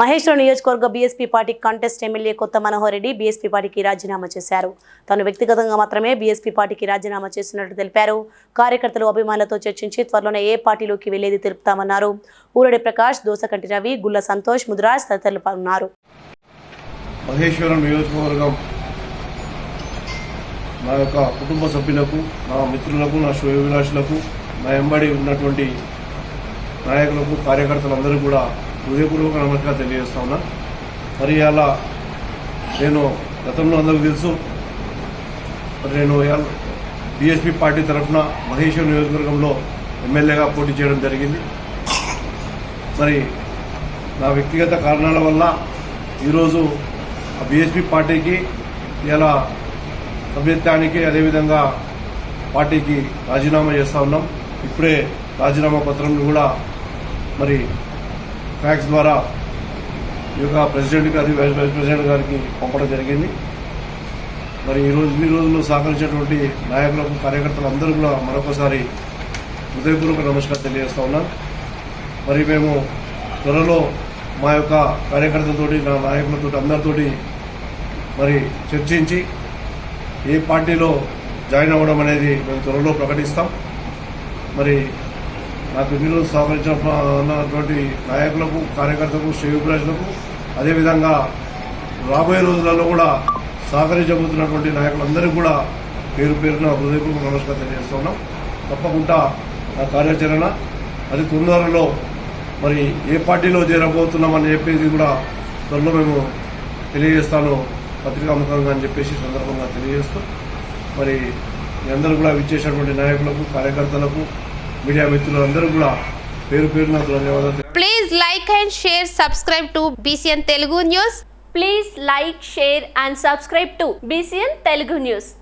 మహేశ్వరం నియోజకవర్గ BSP party contest MLA కొత్త Manohar Reddy BSP పార్టీకి రాజీనామా చేశారు. తాను వ్యక్తిగతంగా మాత్రమే బీఎస్పీ పార్టీకి రాజీనామా చేస్తున్నట్లు తెలిపారు. కార్యకర్తలు అభిమానులతో చర్చించి త్వరలోనే ఏ పార్టీలోకి వెళ్ళేది తెలుపుతామన్నారు. ఊరడి ప్రకాష్ దోసకంటి రవి గుల్ల సంతోష్ ముద్రాజ్ తదితరులు పాల్గొన్నారు. మహేశ్వరం నియోజకవర్గం నా యొక్క కుటుంబ సభ్యులకు నా మిత్రులకు నా శ్రేయోభిలాషులకు నా ఎంబడి ఉన్నటువంటి నాయకులకు కార్యకర్తలందరూ కూడా హృదయపూర్వక నమస్కారం తెలియజేస్తా ఉన్నా. మరి అలా నేను గతంలో అందరికీ తెలుసు మరి నేను బీఎస్పీ పార్టీ తరఫున మహేశ్వర్ నియోజకవర్గంలో ఎమ్మెల్యేగా పోటీ చేయడం జరిగింది. మరి నా వ్యక్తిగత కారణాల వల్ల ఈరోజు ఆ బీఎస్పీ పార్టీకి ఇలా సభ్యత్వానికి అదేవిధంగా పార్టీకి రాజీనామా చేస్తా ఉన్నాం. ఇప్పుడే రాజీనామా పత్రం కూడా మరి ఫ్యాక్స్ ద్వారా ఈ యొక్క ప్రెసిడెంట్ గారి వైస్ వైస్ ప్రెసిడెంట్ గారికి పంపడం జరిగింది. మరి ఈరోజు ఈ రోజుల్లో సహకరించినటువంటి నాయకులకు కార్యకర్తలు అందరూ కూడా మరొకసారి హృదయపూర్వక నమస్కారం తెలియజేస్తా ఉన్నాను మరి మేము త్వరలో మా యొక్క కార్యకర్తలతోటి నా నాయకులతోటి అందరితోటి మరి చర్చించి ఏ పార్టీలో జాయిన్ అవ్వడం అనేది మేము త్వరలో ప్రకటిస్తాం. మరి నాకు ఇన్ని రోజులు సహకరించినటువంటి నాయకులకు కార్యకర్తలకు శ్రేయోభిలాషులకు అదేవిధంగా రాబోయే రోజులలో కూడా సహకరించబోతున్నటువంటి నాయకులందరికీ కూడా పేరు పేరున హృదయపూర్వక నమస్కారం తెలియజేస్తున్నాం. తప్పకుండా నా కార్యాచరణ అది తొందరలో మరి ఏ పార్టీలో చేరబోతున్నామని చెప్పేది కూడా త్వరలో మేము తెలియజేస్తాను. పత్రికాముఖంగా అని చెప్పేసి సందర్భంగా తెలియజేస్తూ మరి మీ అందరూ కూడా విచ్చేసినటువంటి నాయకులకు కార్యకర్తలకు మీడియా మిత్రులందరూ కూడా పేరు పేరున ధన్యవాదాలు Please like and share, subscribe to BCN Telugu News. Please like, share and subscribe to BCN Telugu News.